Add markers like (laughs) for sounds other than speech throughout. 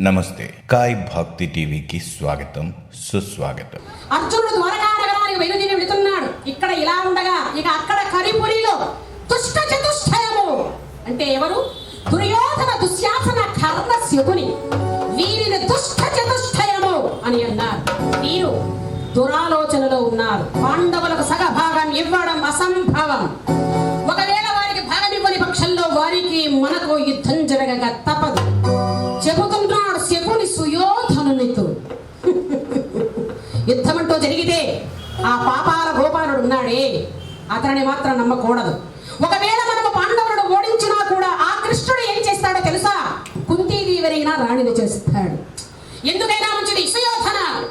నమస్తే. కాయ్ భక్తి టీవీకి స్వాగతం సుస్వాగతం. అర్జునుడు ద్వారకానగరానికి బయలుదేరి వెళుతున్నాడు ఇక్కడ ఇలా ఉండగా ఇక అక్కడ కరిపురిలో దుష్ట చతుష్టయము. అంటే ఎవరు? దుర్యోధన దుశ్యాసన కర్ణ శకుని. వీరిని దుష్ట చతుష్టయము అని అన్నారు. వీరు దురాలోచనలో ఉన్నారు. పాండవులకు సగభాగం ఇవ్వడం అసంభవం. ఒకవేళ వారికి భాగం ఇవ్వని పక్షంలో వారికి మనకు యుద్ధం జరగక తప్పదు. ఆ పాపాల గోపాలుడు ఉన్నాడే. అతనిని మాత్రం నమ్మకూడదు. ఒకవేళ మనము పాండవులను ఓడించినా కూడా ఆ కృష్ణుడు ఏం చేస్తాడో తెలుసా? కుంతీదేవరైనా రాణిని చేస్తాడు. ఎందుకైనా మంచిది? సుయోధన!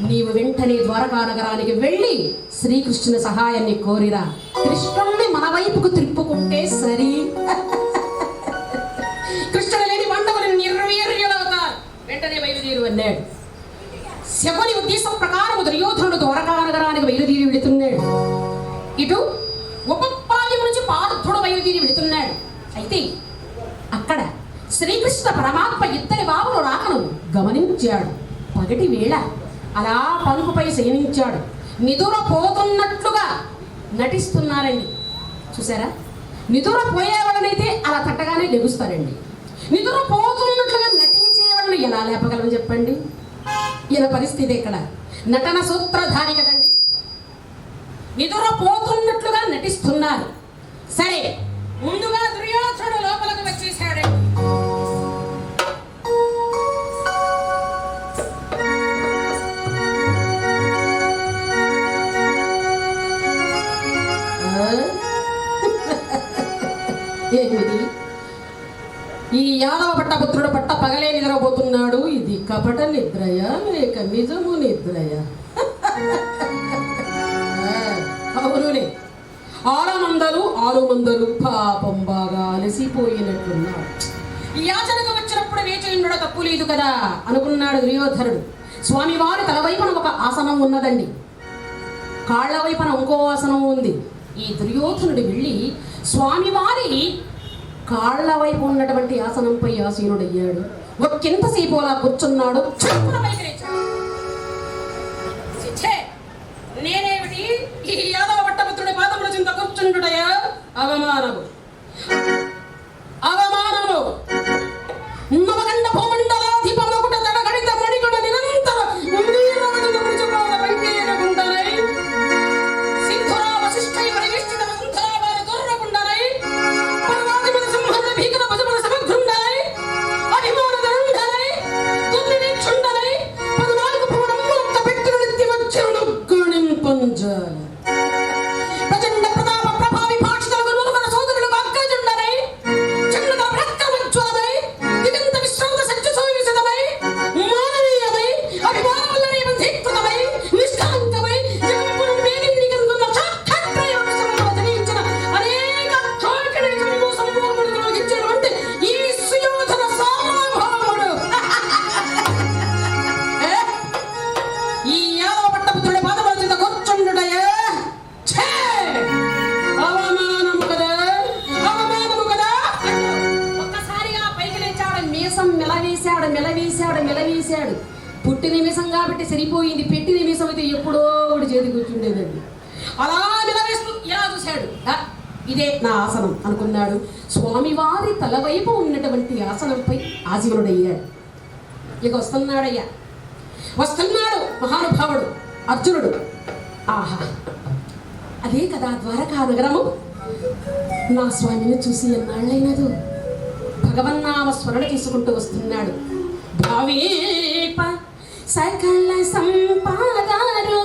నీవు వెంటనే ద్వారకా నగరానికి వెళ్ళి శ్రీకృష్ణుని సహాయాన్ని కోరిరా. కృష్ణుణ్ణి మన వైపుకు తిప్పుకుంటే సరి. కృష్ణుడు లేని పాండవులు నిర్వీర్యులవుతారు. వెంటనే బయలుదేరు అన్నాడు. శకుని ఉద్దేశం ప్రకారం దుర్యోధనుడు ద్వారకానగరానికి బయలుదేరి వెళుతున్నాడు. ఇటు ఉపపాల్యం నుంచి పార్థుడు బయలుదేరి వెళుతున్నాడు. అయితే అక్కడ శ్రీకృష్ణ పరమాత్మ ఇద్దరి బాబులు రాకను గమనించాడు. పగటి వేళ అలా పలుకుపై శయనించాడు. నిదుర పోతున్నట్లుగా నటిస్తున్నారండి. చూసారా? నిదుర పోయేవాళ్ళనైతే అలా తట్టగానే లెగుస్తారండి. నిదుర పోతున్నట్లుగా నటించే వాళ్ళని ఎలా లేపగలం చెప్పండి? ఇలా పరిస్థితి ఇక్కడ. నటన సూత్రధారి కదండి నిదుర పోతున్నట్లుగా నటిస్తున్నారు. సరే ముందుగా దుర్యోధనుడు లోపలికి వచ్చేసాడండి. ఆ? (laughs) ఏమిది? ఈ యాదవ పట్టపుత్రుడు పట్ట పగలే నిద్రపోతున్నాడు. కపట నిద్రయ లేక నిజము నిద్రయ? ఆ, అవునులే ఆరమందలు ఆరు మందలు పాపం బాగా అలసిపోయినట్టున్నాడు. ఈ యాచనకు వచ్చినప్పుడు వేచి ఉండడం తప్పు లేదు కదా అనుకున్నాడు దుర్యోధనుడు. స్వామివారి తల వైపున ఒక ఆసనం ఉన్నదండి. కాళ్ళ వైపున ఇంకో ఆసనం ఉంది. ఈ దుర్యోధనుడు వెళ్ళి స్వామివారి కాళ్ళ వైపు ఉన్నటువంటి ఆసనంపై ఆసీనుడయ్యాడు. ఒక్కింతసేపు అలా కూర్చున్నాడు. ఛే! నేనేమిటి? ఈ యాదవ పట్టపుత్రుడి పాదముల చింత కూర్చుంటుడయా అవమానము. వస్తున్నాడయ్యా. వస్తున్నాడు మహానుభావుడు అర్జునుడు. ఆహా. అదే కదా ద్వారకా నగరము నా స్వామిని చూసి ఎన్నాళ్ళైనదు భగవన్నామ స్మరణ తీసుకుంటూ వస్తున్నాడు. భావీప సకల సంపాదారు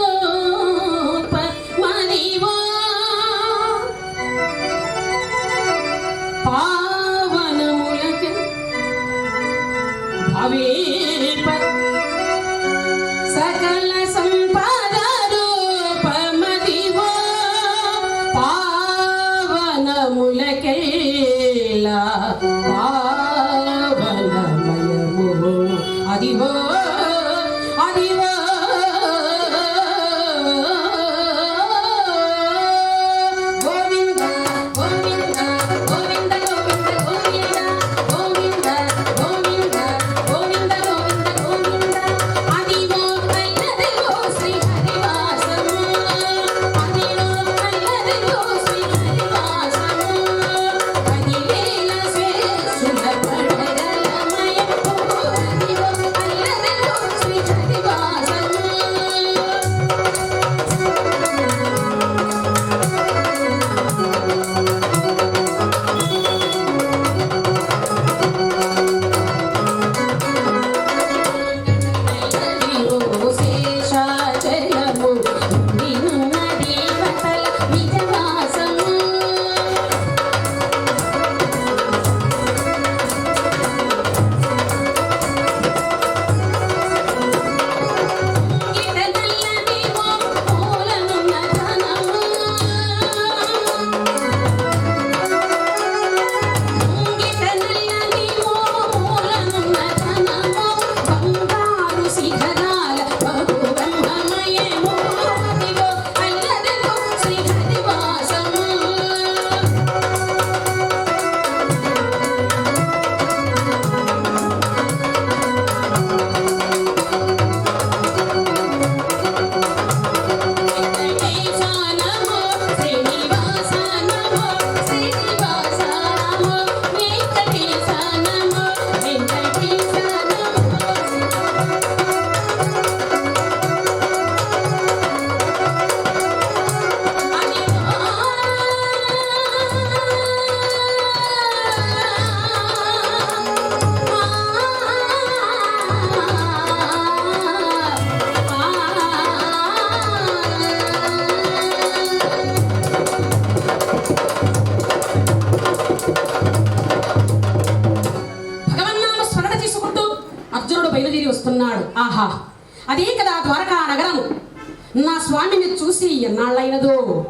స్వామిని చూసి ఎన్నాళ్ళైనదో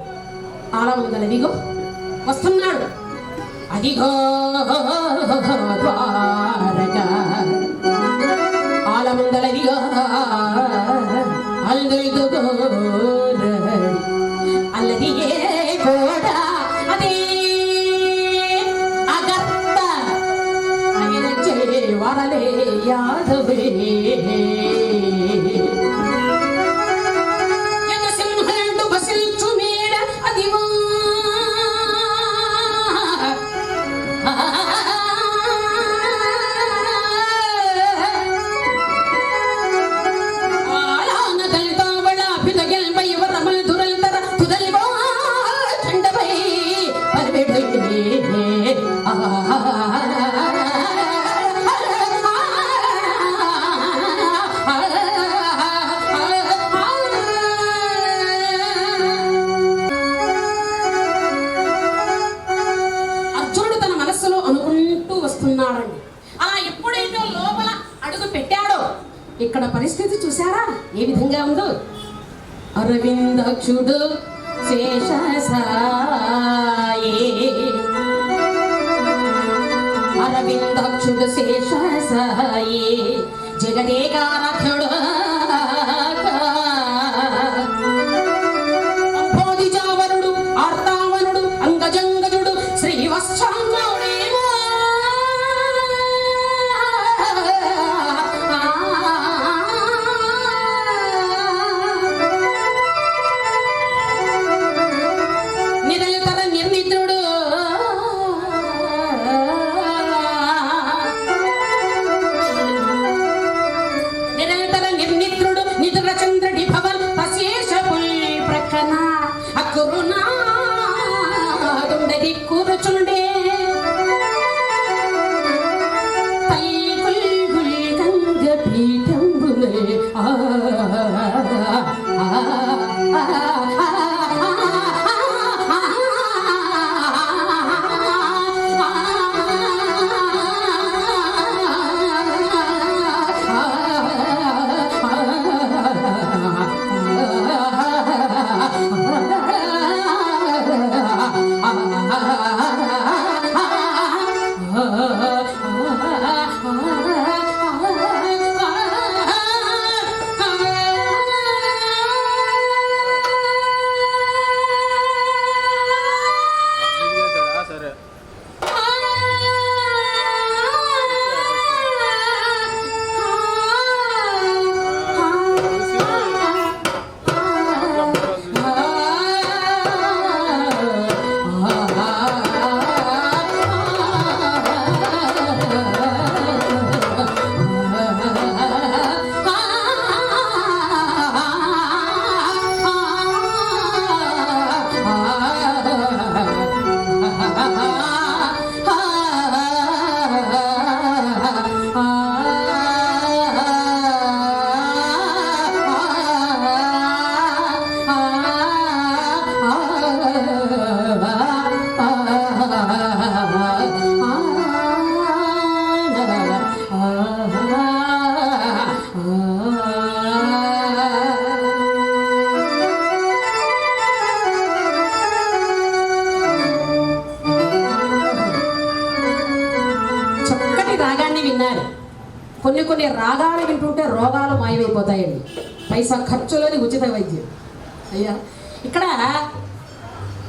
ఆలముందలదిగో వస్తున్నాడు. అదిగో ద్వారక. ఆలముందలదిగో అల్లుగో అల్లదిగే కూడా అదే అగర్త ఆయన వరలే యాదవే. ఇక్కడ పరిస్థితి చూసారా ఏ విధంగా ఉందో? అరవిందక్షుడు శేషసాయే. అరవిందక్షుడు శేషసాయే. జగదేకారథుడు ప్రక్కన అక్కురునా దుండది కూర్చుండే కొన్ని రాగాలు వింటుంటే రోగాలు మాయమైపోతాయండి పైసా ఖర్చులోని ఉచిత వైద్యం అయ్యా ఇక్కడ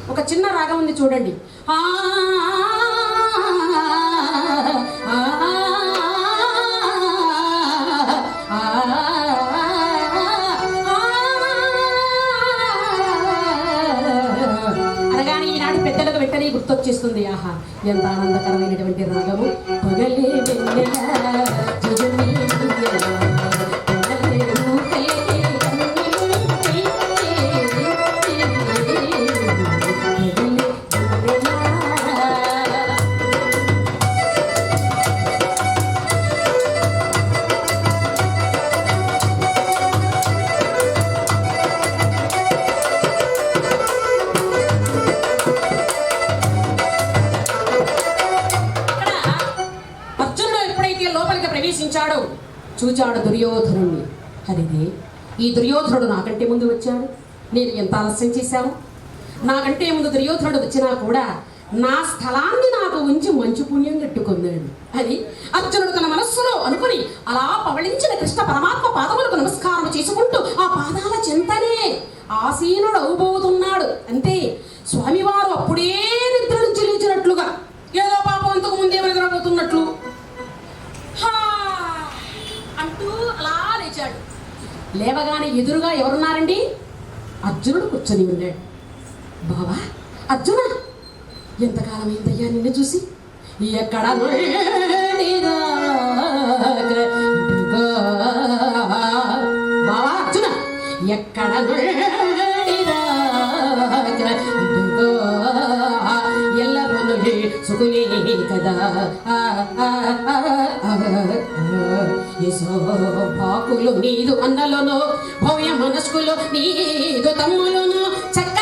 ఒక చిన్న రాగం ఉంది చూడండి ఆ, అనగానే ఈనాడు పెద్దలకు వెంటనే గుర్తొచ్చేస్తుంది ఆహా ఎంత ఆనందకరమైనటువంటి రాగము పగలే దుర్యోధనుణ్ణి హరిదే ఈ దుర్యోధనుడు నాకంటే ముందు వచ్చాడు. నేను ఎంత ఆలస్యం చేశాను నాకంటే ముందు దుర్యోధనుడు వచ్చినా కూడా నా స్థలాన్ని నాకు ఉంచి మంచు పుణ్యం కట్టుకున్నాడు అని అర్జునుడు తన మనస్సులో అనుకుని అలా పవళించిన కృష్ణ పరమాత్మ పాదములకు నమస్కారం చేసుకుంటూ ఆ పాదాల చింతనే ఆసీనుడు అవబోతున్నాడు అంతే. స్వామివారు అప్పుడే అర్జునుడు కూర్చొని ఉన్నాడు బావా అర్జున ఎంతకాలమైందయ్యా నిన్ను చూసి? ఎక్కడ బావా అర్జున ఎక్కడ ఎల్లరూ సుకులే కదా? పాకులు నీదు అన్నలోను భవ్య మనస్కులు నీదు తమ్ములను చక్క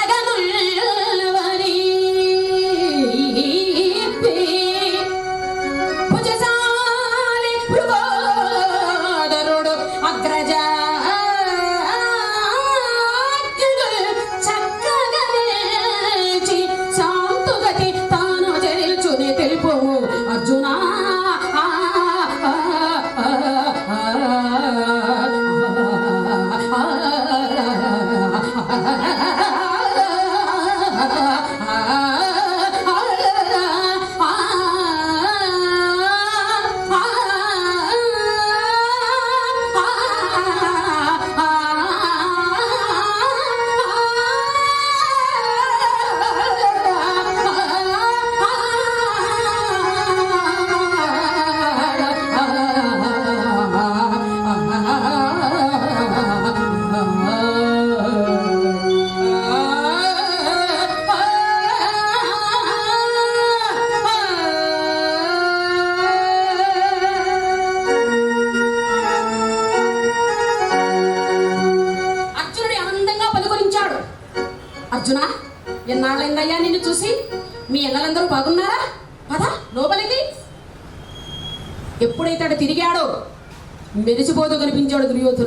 ሕይወት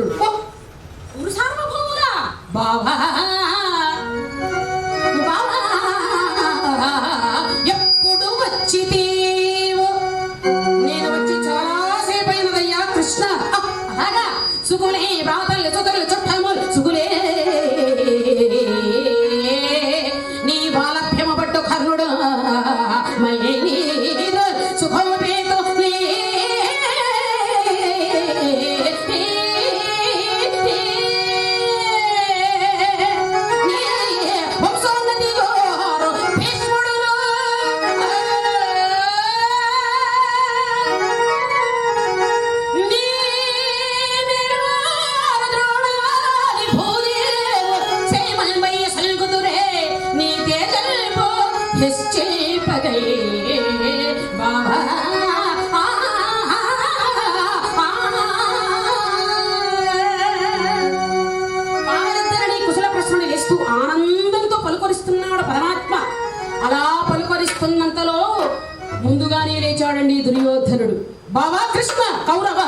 దుర్యోధనుడు. బావా కృష్ణ కౌరవ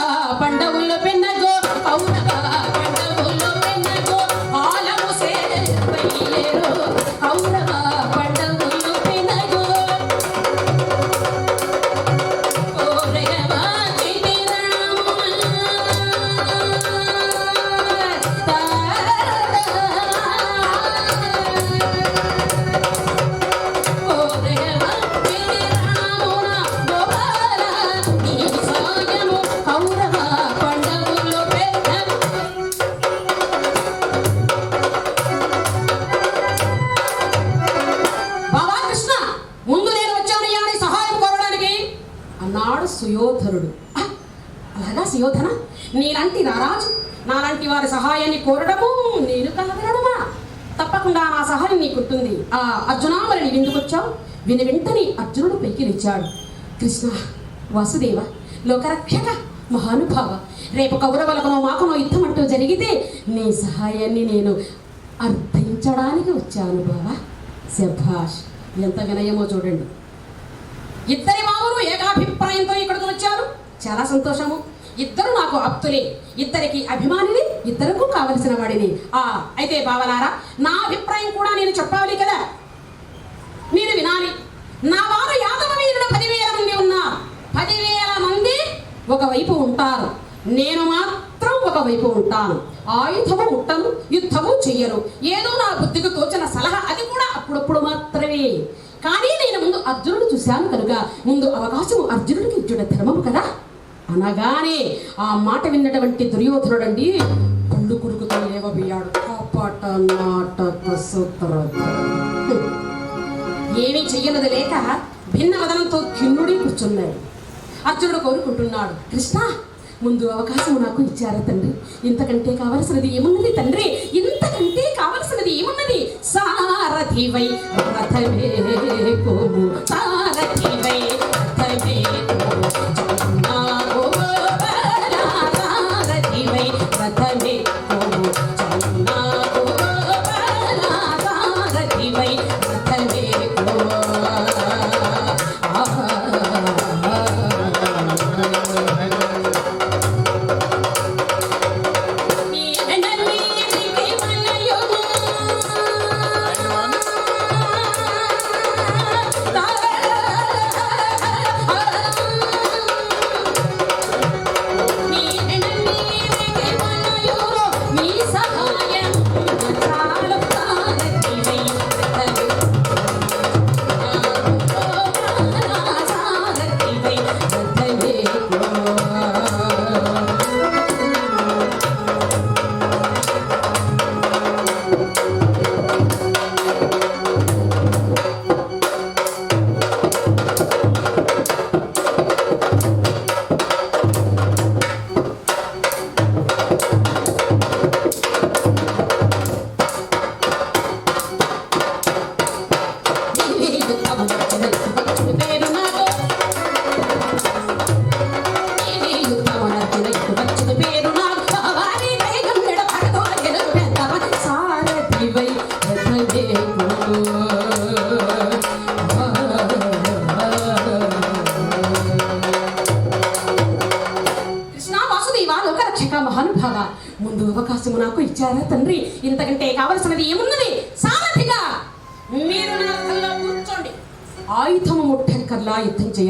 పండవుల పెన్నగో. నాలాంటి వారి సహాయాన్ని కోరడము నేను కలగలడమా తప్పకుండా నా సహాయం నీకుంటుంది. ఆ అర్జునా మరి నీవు ఎందుకు వచ్చావు? విని వెంటనే అర్జునుడు పైకి లేచాడు. కృష్ణ వాసుదేవ లోకరక్షక మహానుభావ రేపు కౌరవులకునో మాకునో యుద్ధం అంటూ జరిగితే నీ సహాయాన్ని నేను అర్థించడానికి వచ్చాను బావా. శభాష్ ఎంత వినయమో చూడండి. ఇద్దరి మామూలు ఏకాభిప్రాయంతో ఇక్కడికి వచ్చారు. చాలా సంతోషము. ఇద్దరు నాకు ఆప్తులే ఇద్దరికి అభిమానిని ఇద్దరకు కావలసిన వాడిని. ఆ అయితే బావలారా నా అభిప్రాయం కూడా నేను చెప్పాలి కదా? మీరు వినాలి. నా వారు యాదవ వీరులు పదివేల మంది ఉన్నా పదివేల మంది ఒకవైపు ఉంటారు. నేను మాత్రం ఒకవైపు ఉంటాను. ఆయుధము ముట్టను యుద్ధము చెయ్యను. ఏదో నా బుద్ధికి తోచిన సలహా అది కూడా అప్పుడప్పుడు మాత్రమే. కానీ నేను ముందు అర్జునుడు చూశాను కనుక ముందు అవకాశం అర్జునుడికి ఇచ్చిన ధర్మం కదా? అనగానే ఆ మాట విన్నటువంటి దుర్యోధనుడండి కళ్ళు కురుకుతో లేవబోయాడు కాపాట నాట సూత్ర ఏమీ చెయ్యనది లేక భిన్న వదనంతో కిన్నుడి కూర్చున్నాడు. అర్జునుడు కోరుకుంటున్నాడు కృష్ణ ముందు అవకాశం నాకు ఇచ్చారా తండ్రి. ఇంతకంటే కావలసినది ఏమున్నది తండ్రి? ఇంతకంటే కావలసినది ఏమున్నది? సారథివై రథమే సారథివై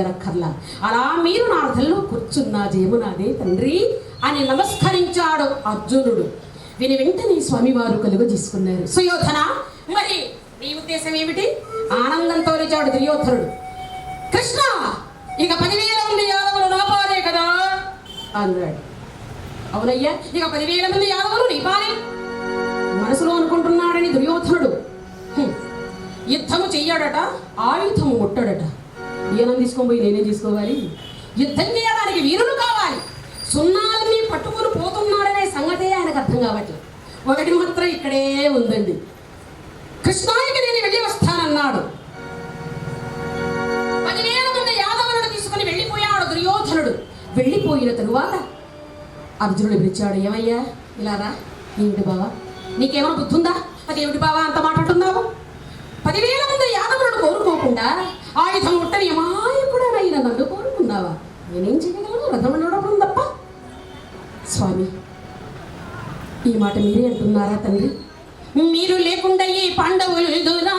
యుద్ధం అలా మీరు నా రథంలో కూర్చున్న జయమునాదే తండ్రి అని నమస్కరించాడు అర్జునుడు. విని వెంటనే స్వామివారు కలుగు తీసుకున్నారు సుయోధన మరి నీ ఉద్దేశం ఏమిటి? ఆనందంతో లేచాడు దుర్యోధనుడు. కృష్ణ ఇక పదివేల మంది యాదవులు నాపాలే కదా? అన్నాడు. అవునయ్యా ఇక పదివేల మంది యాదవులు నీపాలే? మనసులో అనుకుంటున్నాడని దుర్యోధనుడు. యుద్ధము చెయ్యాడట ఆయుధము ముట్టాడట. ఈయన తీసుకొని పోయి నేనే తీసుకోవాలి యుద్ధం చేయడానికి వీరులు కావాలి. సున్నాలని పట్టుకుని పోతున్నాడనే సంగతే ఆయనకు అర్థం కావట్లేదు ఒకటి మాత్రం ఇక్కడే ఉందండి. కృష్ణానికి నేను వెళ్ళి వస్తానన్నాడు. పదివేల మంది యాదవులను తీసుకుని వెళ్ళిపోయాడు దుర్యోధనుడు. వెళ్ళిపోయిన తరువాత అర్జునుడు పిలిచాడు ఏమయ్యా ఇలా ఏంటి ఏమిటి బావా? నీకేమైనా బుద్ధి ఉందా అదేమిటి బావా అంత మాట్లాడుతున్నావు? పదివేల మంది యాదవులను కోరుకోకుండా ఆయుధం ముట్టని అమాయకుడనైన నన్ను కోరుకున్నావా నేనేం చేయగలను రథం నడవడం తప్ప స్వామి ఈ మాట మీరే అంటున్నారా తండ్రి? మీరు లేకుండా ఈ పాండవులుదురా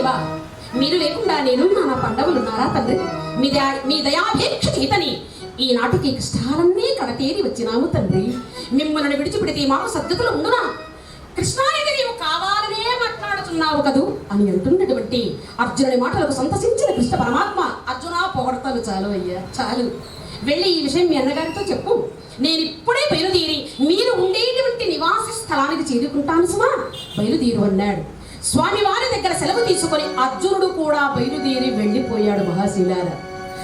దేవా మీరు లేకుండా నేను నా పండవులున్నారా తండ్రి? మీ దయా మీ దయాభేక్ష చేతని ఈనాటికి కష్టాలన్నీ కడతేరి వచ్చినాము తండ్రి. మిమ్మల్ని విడిచిపెడితే మాకు సద్గతులు ఉండునా? కృష్ణానికి నీవు కావాలనే మాట్లాడుతున్నావు కదూ? అని అంటున్నటువంటి అర్జునుడి మాటలకు సంతసించిన కృష్ణ పరమాత్మ అర్జున పొగడతాను చాలు అయ్యా చాలు. వెళ్ళి ఈ విషయం మీ అన్నగారితో చెప్పు. నేను ఇప్పుడే బయలుదేరి మీరు ఉండేటువంటి నివాస స్థలానికి చేరుకుంటాను సుమా బయలుదేరు అన్నాడు. స్వామి వారి దగ్గర సెలవు తీసుకొని అర్జునుడు కూడా బయలుదేరి వెళ్ళిపోయాడు మహాశిలార.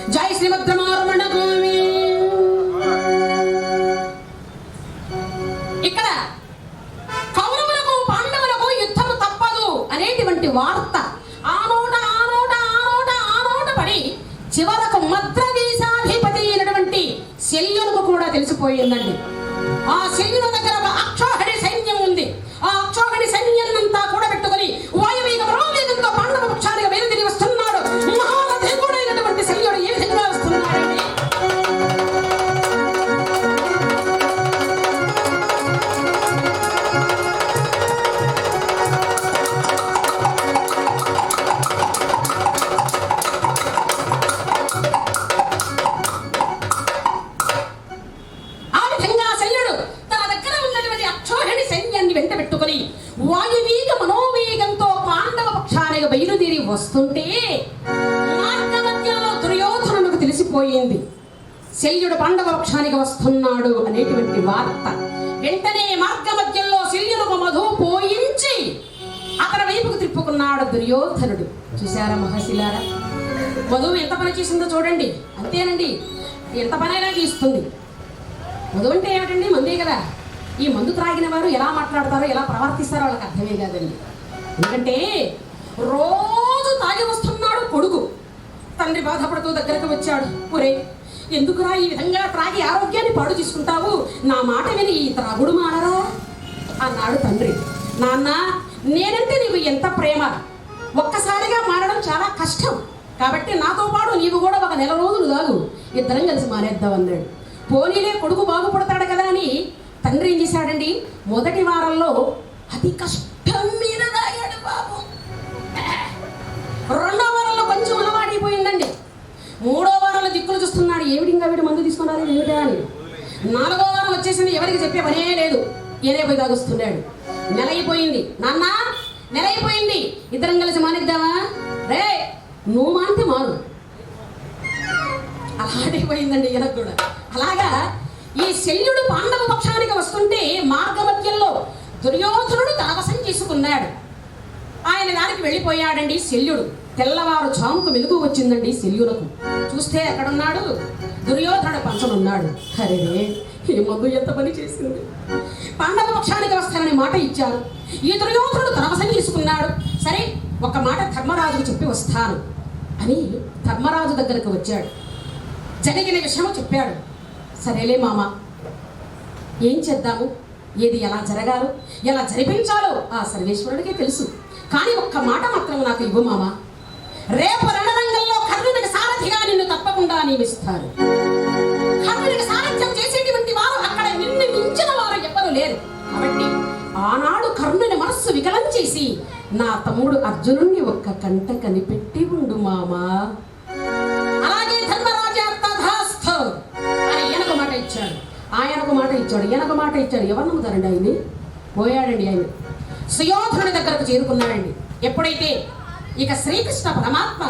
జై శ్రీమద్రమారమణ ఇక్కడ కౌరవులకు పాండవులకు యుద్ధము తప్పదు అనేటువంటి వార్త ఆ నోట ఆ నోట ఆ నోట ఆ నోట పడి చివరకు మద్రదేశాధిపతి అయినటువంటి శల్యులకు కూడా తెలిసిపోయిందండి. ఆ శల్యుల దగ్గర ఒక అనేటువంటి వార్త. వెంటనే మార్గమధ్యంలో శల్యులకు మధు పోయించి అతని వైపుకు తిప్పుకున్నాడు దుర్యోధనుడు. చూశారా మహశిలారా మధువు ఎంత పని చేసిందో చూడండి. అంతేనండి. ఎంత పనైనా చేస్తుంది. మధు అంటే ఏమిటండి? మందే కదా. ఈ మందు త్రాగిన వారు ఎలా మాట్లాడతారో ఎలా ప్రవర్తిస్తారో వాళ్ళకి అర్థమే కాదండి. ఎందుకంటే రోజు తాగి వస్తున్నాడు కొడుకు. తండ్రి బాధపడుతూ దగ్గరకు వచ్చాడు. ఒరే ఎందుకురా ఈ విధంగా త్రాగి ఆరోగ్యాన్ని పాడు చేసుకుంటావు? నా మాట విని ఈ త్రాగుడు మానరా అన్నాడు తండ్రి. నాన్న నేనంటే నీకు ఎంత ప్రేమ? ఒక్కసారిగా మారడం చాలా కష్టం. కాబట్టి నాతో పాటు నీవు కూడా ఒక నెల రోజులు కాదు ఇద్దరం కలిసి మానేద్దాం అన్నాడు. పోనీలే కొడుకు బాగుపడతాడు కదా అని తండ్రి ఏం చేశాడండి? మొదటి వారంలో అతి కష్టం నాలుగో వారం వచ్చేసింది ఎవరికి చెప్పే పనే లేదు. ఏనే పోయి తాగుస్తున్నాడు. నెల అయిపోయింది నాన్న నెల అయిపోయింది ఇద్దరం కలిసి మానేద్దామా? రే నువ్వు మానితే మాను. అలాంటిపోయిందండి ఈయనకు కూడా. అలాగా ఈ శల్యుడు పాండవ పక్షానికి వస్తుంటే మార్గమధ్యంలో దుర్యోధనుడు తనవశం చేసుకున్నాడు. ఆయన దానికి వెళ్ళిపోయాడండి శల్యుడు. తెల్లవారు చాముకు మెలుగు వచ్చిందండి శల్యులకు. చూస్తే ఎక్కడున్నాడు? దుర్యోధనుడు పంచనున్నాడు అరే ఈ మందు ఎంత పని చేసింది? పాండవ పక్షానికి వస్తానని మాట ఇచ్చారు. ఈ దుర్యోధనుడు తనవశం తీసుకున్నాడు. సరే ఒక మాట ధర్మరాజుకు చెప్పి వస్తాను అని ధర్మరాజు దగ్గరకు వచ్చాడు. జరిగిన విషయం చెప్పాడు. సరేలే మామ ఏం చేద్దాము? ఏది ఎలా జరగాలో ఎలా జరిపించాలో ఆ సర్వేశ్వరుడికే తెలుసు. కానీ ఒక్క మాట మాత్రం నాకు ఇవ్వు మామ. రేపు రణరంగ సాక్షిగా నిన్ను తప్పకుండా నియమిస్తారు. కర్ణుడికి సారథ్యం చేసేటువంటి వారు అక్కడ నిన్ను మించిన వారు ఎవ్వరు లేరు. కాబట్టి ఆనాడు కర్ణుని మనస్సు వికలం చేసి నా తమ్ముడు అర్జునుణ్ణి ఒక్క కంట కనిపెట్టి ఉండు మామా. అలాగే ధర్మరాజా తథాస్థ అని ఈయనకు మాట ఇచ్చాడు. ఆయనకు మాట ఇచ్చాడు. ఈయనకు మాట ఇచ్చాడు. ఎవరు నమ్ముతారండి ఆయన్ని? పోయాడండి ఆయన. సుయోధనుడి దగ్గరకు చేరుకున్నాడండి. ఎప్పుడైతే ఇక శ్రీకృష్ణ పరమాత్మ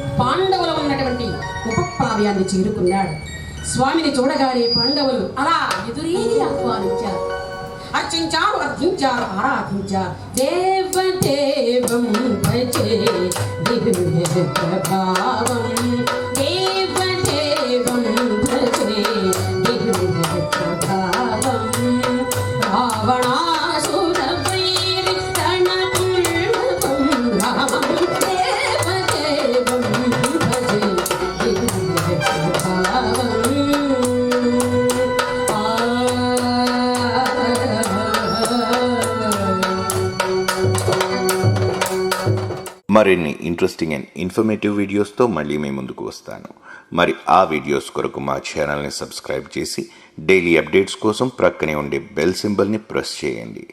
పాండవులు ఉన్నటువంటి ఉపప్లావ్యాన్ని చేరుకున్నాడు. స్వామిని చూడగానే పాండవులు అలా ఎదురేది ఆహ్వానించారు. అర్చించారు అర్థించారు ఆరాధించారు. దేవదేవం భజే ప్రభావం. మరిన్ని ఇంట్రెస్టింగ్ అండ్ ఇన్ఫర్మేటివ్ వీడియోస్తో మళ్ళీ మీ ముందుకు వస్తాను. మరి ఆ వీడియోస్ కొరకు మా ఛానల్ని సబ్స్క్రైబ్ చేసి డైలీ అప్డేట్స్ కోసం ప్రక్కనే ఉండే బెల్ సింబల్ని ప్రెస్ చేయండి.